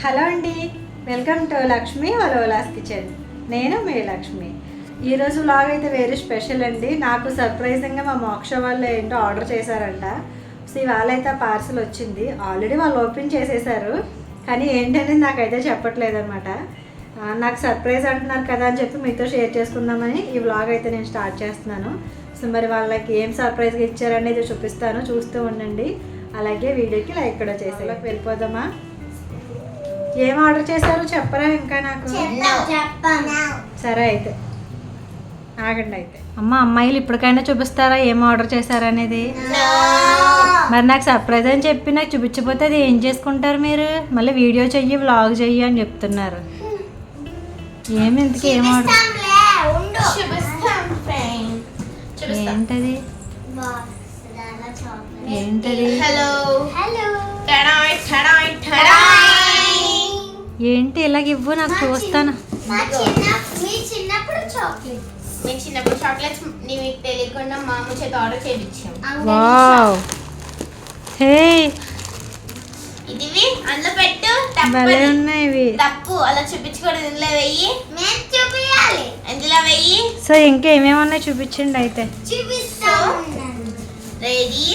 Hello అండి welcome to Lakshmi వలోలాస్ kitchen. నేను మీ లక్ష్మి. ఈరోజు లాగ్ అయితే వేరే స్పెషల్ అండి. నాకు సర్ప్రైజింగ్గా మా మోక్ష వాళ్ళు ఏంటో ఆర్డర్ చేశారంట. సో ఇవాళ అయితే ఆ పార్సల్ వచ్చింది. ఆల్రెడీ వాళ్ళు ఓపెన్ చేసేసారు. కానీ ఏంటనేది నాకైతే చెప్పట్లేదు అనమాట నాకు సర్ప్రైజ్ అంటున్నారు కదా అని చెప్పి మీతో షేర్ చేసుకుందామని ఈ వ్లాగ్ అయితే నేను స్టార్ట్ చేస్తున్నాను. సో మరి వాళ్ళకి ఏం సర్ప్రైజ్గా ఇచ్చారనేది చూపిస్తాను. చూస్తూ ఉండండి. అలాగే వీడియోకి లైక్ కూడా చేసేలాకి వెళ్ళిపోదామా? ఏం ఆర్డర్ చేశారో చెప్పరా ఇంకా నాకు? సరే అయితే. ఆగండి అయితే. అమ్మ అమ్మాయిలు ఇప్పటికైనా చూపిస్తారా ఏం ఆర్డర్ చేశారనేది? మరి నాకు సర్ప్రైజ్ అని చెప్పి నాకు చూపించకపోతే అది ఏం చేసుకుంటారు మీరు? మళ్ళీ వీడియో చెయ్యి వ్లాగ్ చెయ్యి అని చెప్తున్నారు. ఏమి ఇంతకీ ఏం ఆర్డర్? చూపిస్తాం ఫ్రెండ్. చూపిస్తాం. ఏంటది? ఏంటది? హలో హలో టడాయ్ టడాయ్ టడాయ్ ఏంటి ఇలాగ ఇవ్వు నాకు చూస్తాను. మా చిన్న మీ చిన్నప్పుడు చాక్లెట్ మేము చిన్నప్పుడు చాక్లెట్స్ నీకు తెలియకుండా మా అమ్మ చేత ఆర్డర్ చేయించాం వావ్. హే ఇదివి అందులో పెట్టు. భలే తప్పది ఉన్నాయి ఇవి. తప్పు అలా చూపించకూడదు ఇందులో వెయ్యి. మేము చూపించాలి ఇందులో వెయ్యి. సో ఇంకా ఏమేమి ఉన్నాయి చూపించండి అయితే. చూపిస్తాం రెడీ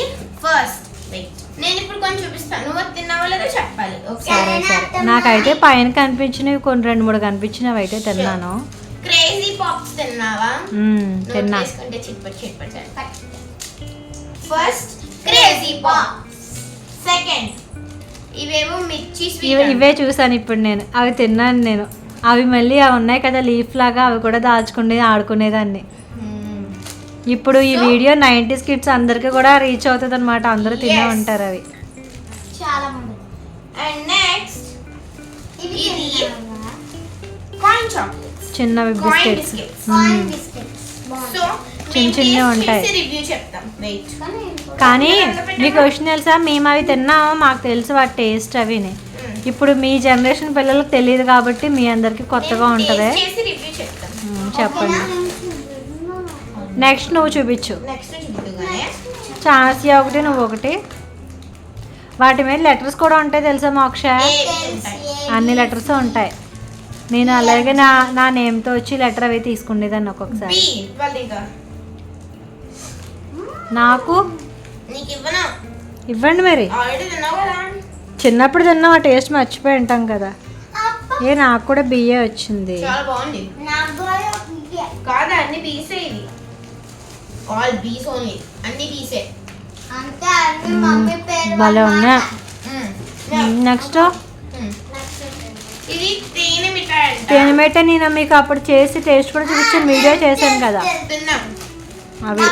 ఫస్ట్ వెయిట్ నేను ఇప్పుడు కొంచెం చూపిస్తాను. నువ్వు తిన్నావో లేదో చెప్పాలి. సరే సరే. నాకైతే పైన కనిపించినవి కొన్ని రెండు మూడు కనిపించినవి అయితే తిన్నాను క్రేజీ పాప్స్ తిన్నావా? తిన్నా. వేసుకుంటే చిట్పట్ చిట్పట్ ఫస్ట్ క్రేజీ పాప్స్ సెకండ్ ఇవేమో మిర్చి ఇవే చూసాను ఇప్పుడు నేను. అవి తిన్నాను నేను. అవి మళ్ళీ అవి ఉన్నాయి కదా లీఫ్ లాగా అవి కూడా దాచుకునేది ఆడుకునేదాన్ని. ఇప్పుడు ఈ వీడియో నైంటీస్ కిడ్స్ అందరికీ కూడా రీచ్ అవుతుంది అనమాట అందరూ తినే. ఉంటారు అవి. చాలా మంది. అండ్ నెక్స్ట్ ఇవి ఇది తిన్నావా? కాయిన్ చాక్లెట్స్ చిన్నవి కాయిన్ బిస్కెట్స్ సో చిన్న చిన్నవి ఉంటాయి. రివ్యూ చెప్తాం. వెయిట్ కానీ మీకు క్వశ్చన్ తెలుసా? మేము అవి తిన్నాము మాకు తెలుసు వాటి టేస్ట్ అవిని. ఇప్పుడు మీ జనరేషన్ పిల్లలకు తెలియదు కాబట్టి మీ అందరికి కొత్తగా ఉంటుంది. చేసి రివ్యూ చెప్తాం మ్మ్, చెప్పండి. నెక్స్ట్ నువ్వు చూపించు. చాసియా ఒకటి నువ్వు ఒకటి. వాటి మీద లెటర్స్ కూడా ఉంటాయి తెలుసా మోక్ష? అన్ని లెటర్స్ ఉంటాయి. నేను అలాగే నా నా నేమ్తో వచ్చి లెటర్ అవి తీసుకునేదాన్ని ఒక్కొక్కసారి. నాకు? నీకు ఇవ్వను? ఇవ్వండి మరి. చిన్నప్పుడు తిన్నాం ఆ టేస్ట్ మర్చిపోయి ఉంటాం కదా. ఏ నాకు కూడా బియ్యే వచ్చింది. చాలా బాగుంది. నా బాయ్ ఇదే. కాదా అన్ని ఆల్ బీస్ ఓన్లీ అన్ని బీసే అంతే అన్ని మమ్మీ పేరు భలే ఉన్నా. నెక్స్ట్. ఇది తేనె మిఠాయి అంట. తేనెమేట నేను మీకు అప్పుడు చేసి టేస్ట్ కూడా చూపించాను వీడియో చేశాను కదా. అవి.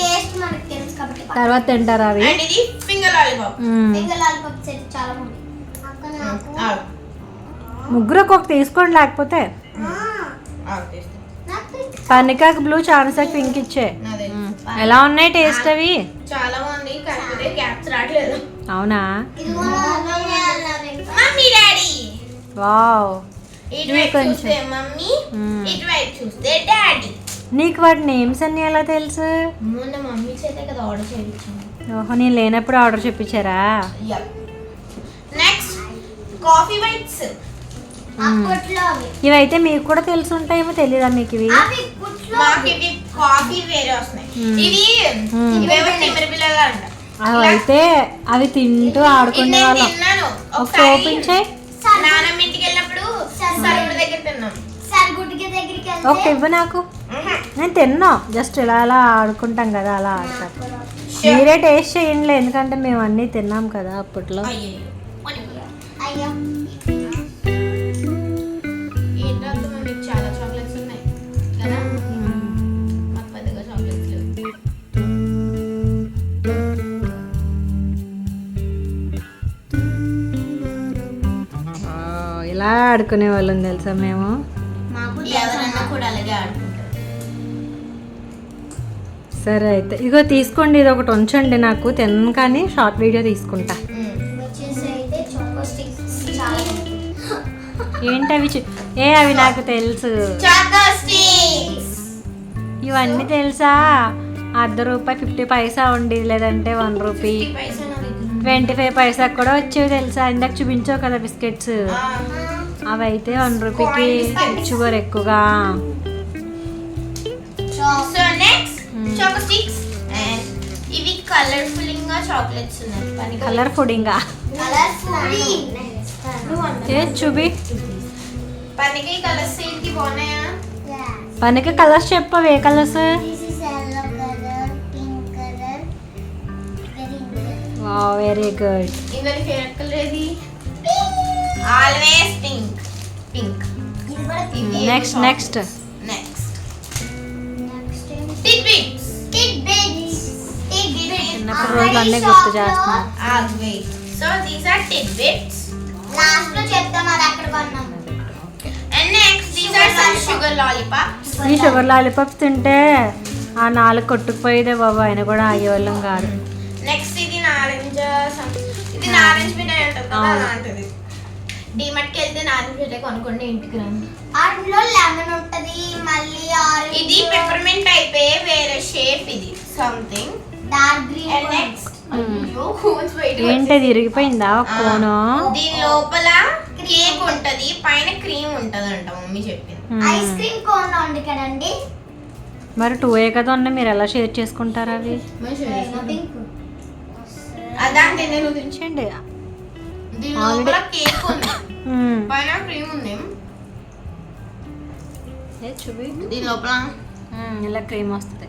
టేస్ట్ మనకు తెలుసు కాబట్టి తర్వాత తింటారు అవి? చాలా ముగ్గురు ఒక్కొక్క తీసుకోండి లేకపోతే. నాకు పన్నికాకి బ్లూ చాన్సాకి పింక్ ఇచ్చే ఎలా ఉన్నాయి టేస్ట్ అవి? చాలా బాగుంది కాకపోతే క్యాప్స్ రావట్లేదు. అవునా. Mummy daddy. వావ్. కొంచెం. చూస్తే మమ్మీ మ్మ్. ఇటువైపు చూస్తే డాడీ. నీకు వాటి నేమ్స్ అన్ని ఎలా తెలుసు? మొన్న మమ్మీ చేతే కదా ఆర్డర్ చేయించాను ఓహో నేను లేనప్పుడు ఆర్డర్ చెప్పించారా? నెక్స్ట్ కాఫీ వైట్స్ అప్పట్లో అవి ఇవైతే మీకు కూడా తెలిసి ఉంటాయేమో మీకు ఇవి? ఇప్పట్లో మాకు ఇవి కాఫీ వేరే వస్తున్నాయి. మ్మ్. ఇది మ్మ్. ఇవేమో తిమ్మరి పిల్లలు అంట అవి అయితే అవి తింటూ ఆడుకునే వాళ్ళం. తిన్నాను? ఒకసారి ఒకసారి ఓపెన్ చేయి నానమ్మ ఇంటికి వెళ్ళినప్పుడు సరుగుడు దగ్గర తిన్నాం. సరుగుడికి దగ్గరికి ఒకటి వెళ్తే ఇవ్వు నాకు. నేను తిన్నా. జస్ట్ ఇలా అలా ఆడుకుంటాం కదా అలా ఆడతాం. మీరే టేస్ట్ చేయండి ఎందుకంటే మేము అన్నీ తిన్నాం కదా అప్పట్లో. ఆడుకునే వాళ్ళం తెలుసా మేము? సరే అయితే. ఇగో తీసుకోండి ఇది ఒకటి ఉంచండి నాకు తిన్నాను కానీ షార్ట్ వీడియో తీసుకుంటా. అవి ఏ అవి నాకు తెలుసు? ఇవన్నీ తెలుసా? అర్ధ రూపాయి ఫిఫ్టీ పైసా ఉండి లేదంటే one rupee. Twenty five paisa కూడా వచ్చేవి తెలుసా? ఇందాక చూపించావు కదా బిస్కెట్స్. అవి అయితే వన్ రూపీకి షుగర్ ఎక్కువగా. Hmm. ఇవి చాక్లెట్స్ ఉన్నాయి. కలర్ ఫుడింగా ఏ చూపి. పనికి కలర్స్ ఏంటి బాగున్నాయా? పనికి కలర్స్ చెప్పవు ఏ colours very good favourite colour ఏది? Always pink pink next next next tidbits చిన్నప్పుడు రోజులు అన్నీ గుర్తు చేస్తున్నాను always so these are tidbits లాస్ట్లో చెప్తాం అది అక్కడ కొన్నాం. And next these are some sugar lollipops ఈ షుగర్ లాలీపాప్స్ తింటే ఆ నాలుగు కొట్టుకుపోయేదే బాబు ఆయన కూడా ఆగేవాళ్ళం కాదు. నెక్స్ట్ ఇది నారింజ ఇది నారింజ మిఠాయి ఉంటుంది. అలాంటిది. డిమార్ట్కి వెళ్తే నారింజ మిఠాయి కొనుక్కోండి ఇంటికి రండి. అందులో లెమన్ ఉంటది మళ్ళీ ఆరెంజ్ ఇది పెప్పర్మెంట్ అయిపోయి వేరే షేప్ ఇది. Something dark green next. ఏంటది ఇరిగిపోయిందా కోను? దీని లోపల కేక్ ఉంటది పైన క్రీమ్ ఉంటది అంట మమ్మీ చెప్పింది. ఐస్ క్రీమ్ కోన్ ఉంది కదండి మరి టూ ఏ కదా ఉన్నాయి మీరు ఎలా షేర్ చేసుకుంటారు అవి? పింక్ అదాంటి నేను ఉంచండి దీని లోపల కేక్ ఉంది. మ్మ్. పైన క్రీమ్ ఉంది. ఏ చూపి. దీని లోపల? మ్మ్, ఇలా క్రీమ్ వస్తుంది.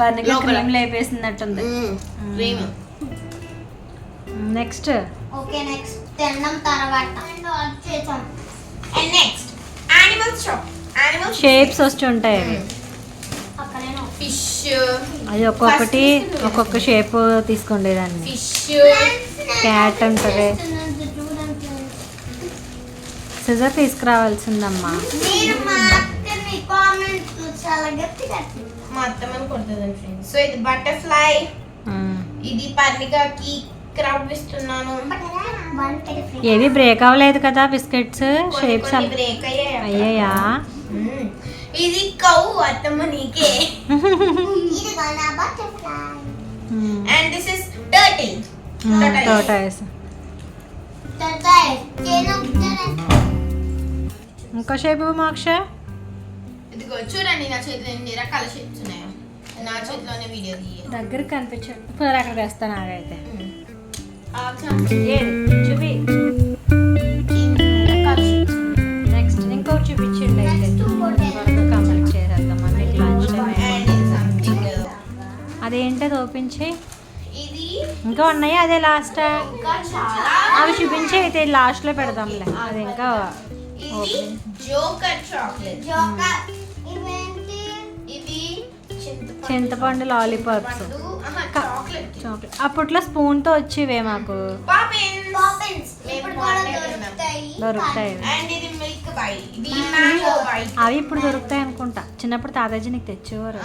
పనికి లోపల. క్రీమ్ లేపేసినట్టుంది క్రీమ్. నెక్స్ట్. Okay next. తినడం తర్వాత చేసాం and next animal shop animal shapes వచ్చి ఉంటాయి అవి. ఫిష్ అది ఒక్కొక్కటి ఒక్కొక్క షేప్ తీసుకోండి దాన్ని. ఫిష్ క్యాట్ ఉంటుంది. సిజర్ తీసుకురావాల్సిందమ్మా. మా అక్కని కామెంట్ చాలా గట్టిగా మొత్తం అని కొడుతుంది ఫ్రెండ్స్ సో ఇది బటర్ఫ్లై. ఇది పర్ణికకి క్రౌడ్ ఇస్తున్నాను ఏవి బ్రేక్ అవ్వలేదు కదా బిస్కెట్స్ షేప్స్ బ్రేక్ అయ్యాయి. ఇది కౌ అత్తమ్మ నీకే. And this is turtle tortoise turtle నేను ఇంకో షేప్ మోక్ష ఇదిగో చూడండి నా చేతిలో ఎన్ని రకాల షేప్స్ ఉన్నాయో. నా చేతిలోనే వీడియో తీయ. దగ్గర కనిపించండి ఇప్పుడు అక్కడ వేస్తాను ఏడు. చూపి. నెక్స్ట్ ఇంకోటి చూపించండి కంప్లీట్ చేసేద్దాం. అదేంటది ఓపించి ఇది ఇంకా ఉన్నాయా? అదే లాస్ట్ అవి చూపించి అయితే లాస్ట్లో పెడదాంలే. అది ఇంకా ఇది జోకర్ చాక్లెట్. జోకర్. ఇవేంటి? ఇది చింతపండు. లాలీపాప్స్. చాక్లెట్. చాక్లెట్. అప్పట్లో స్పూన్తో వచ్చేవే మాకు. దొరుకుతాయి. దొరుకుతాయి. అండ్ ఇది మిల్క్ బైట్ ఇది మ్యాంగో బైట్ అవి ఇప్పుడు దొరుకుతాయి అనుకుంటా. చిన్నప్పుడు తాతాజీ నీకు తెచ్చేవారు.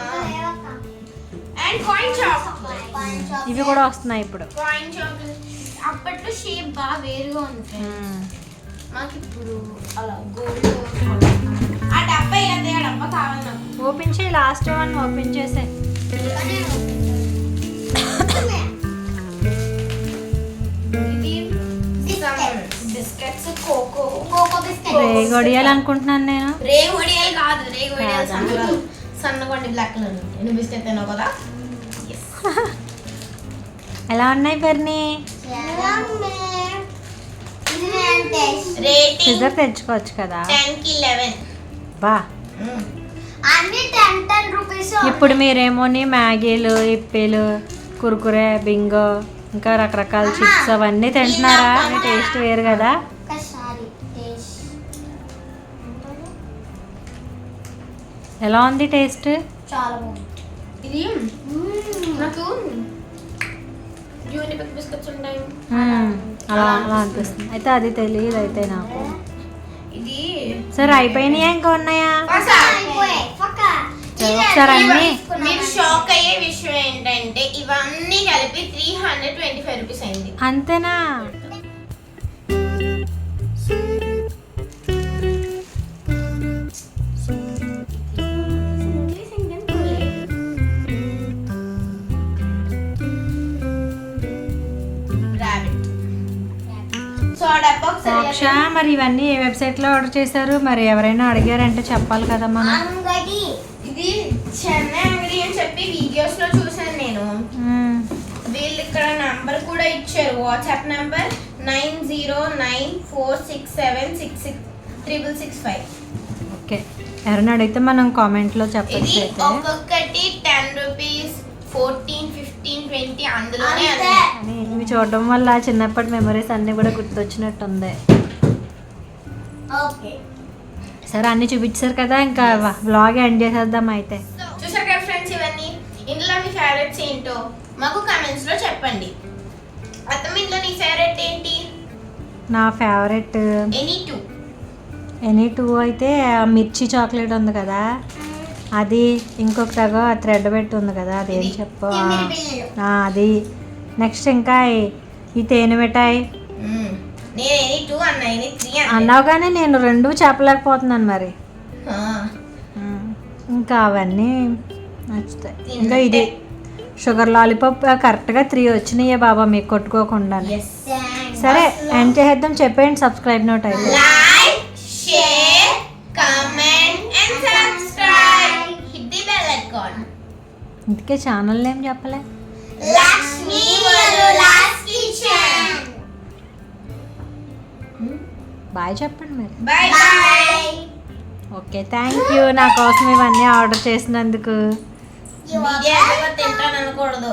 అండ్ కాయిన్ చాక్లెట్ ఇవి కూడా వస్తున్నాయి ఇప్పుడు. కాయిన్ చాక్లెట్ అప్పట్లో షేప్ బాగా వేరుగా ఉంది. మాకు ఇప్పుడు అలా గోల్డ్ ఆ డబ్బా ఇలాంటి ఆ డబ్బా కావాలి నాకు ఓపెన్ చేయి లాస్ట్ వన్ ఓపెన్ చేసే. ఇది బిస్కెట్స్ కోకో. Cocoa biscuit. రే గొడియాలనుకుంటున్నాను నేను. రేగు వడియాలు కాదు రేగు వడియాలు? సన్నగా సన్నగొండి బ్లాక్ కలర్ నువ్వు బిస్కెట్ తిన్నావు కదా. ఎలా ఉన్నాయి రేటింగ్ సిజర్ తెచ్చుకోవచ్చు కదా. బా. ఇప్పుడు మీరేమోని మ్యాగీలు ఇప్పీలు కురుకురే బింగో ఇంకా రకరకాల చిప్స్ అవన్నీ తింటున్నారా? టేస్ట్ వేరు కదా. ఎలా ఉంది టేస్ట్? చాలా బాగుంది. ఇది నాకు యూనిబిక్ బిస్కెట్స్ ఉంటాయి. అలా అలా అనిపిస్తుంది. అయితే అది తెలియదు అయితే నాకు. ఇది సరే అయిపోయినాయా ఇంకా ఉన్నాయా? ఒకసారి అన్ని. మీరు షాక్ అయ్యే విషయం ఏంటంటే ఇవన్నీ కలిపి three hundred twenty five rupees అయింది. అంతేనా? మోక్ష మరి ఇవన్నీ ఏ వెబ్సైట్లో ఆర్డర్ చేశారు? మరి ఎవరైనా అడిగారంటే చెప్పాలి కదా మనం ఇది చెన్నై అంగడి అని చెప్పి వీడియోస్లో చూసాను నేను. వీళ్ళు ఇక్కడ నంబర్ కూడా ఇచ్చారు. WhatsApp number nine zero nine four six seven six six triple six five. Okay. ఎవరైనా అడిగితే మనం కామెంట్లో చెప్పచ్చు అయితే. ఒక్కొక్కటి ten rupees fourteen fifteen twenty అందులోనే ఇవి చూడడం వల్ల చిన్నప్పటి మెమరీస్ అన్నీ కూడా గుర్తొచ్చినట్టుంది. సరే అన్నీ చూపించారు కదా ఇంకా వ్లాగ్ ఎండ్ చేసేద్దాం అయితే. చూసారు కదా ఫ్రెండ్స్ ఇవన్నీ? ఇందులో మీ ఫేవరెట్స్ ఏంటో మాకు కమెంట్స్లో చెప్పండి. అత్తమ్మ ఇందులో నీ ఫేవరెట్ ఏంటి? నా favourite any two any two అయితే మిర్చి చాక్లెట్ ఉంది కదా. అది ఇంకొక తగ థ్రెడ్ పెట్టి ఉంది కదా అది ఏం. చెప్పు? అది. నెక్స్ట్ ఇంకా ఈ- ఈ తేనె మిఠాయి నేను ఎనీ టూ అన్నా ఎనీ త్రీ అన్నా. అన్నావు కానీ నేను రెండు చెప్పలేకపోతున్నాను మరి. ఇంకా అవన్నీ నచ్చుతాయి. ఇంకా ఇది షుగర్ లాలీపాప్ కరెక్ట్గా త్రీ వచ్చినాయే బాబా మీకు కొట్టుకోకుండా. సరే ఎండ్ చేసేద్దాం చెప్పేయండి సబ్స్క్రైబ్ నోట్ అయితే. ఇందుకే ఛానల్ నేమ్ చెప్పలే. బాయ్ చెప్పండి మరి. ఓకే థ్యాంక్ యూ నా కోసం ఇవన్నీ ఆర్డర్ చేసినందుకు. వీడియో తింటాను అనకూడదు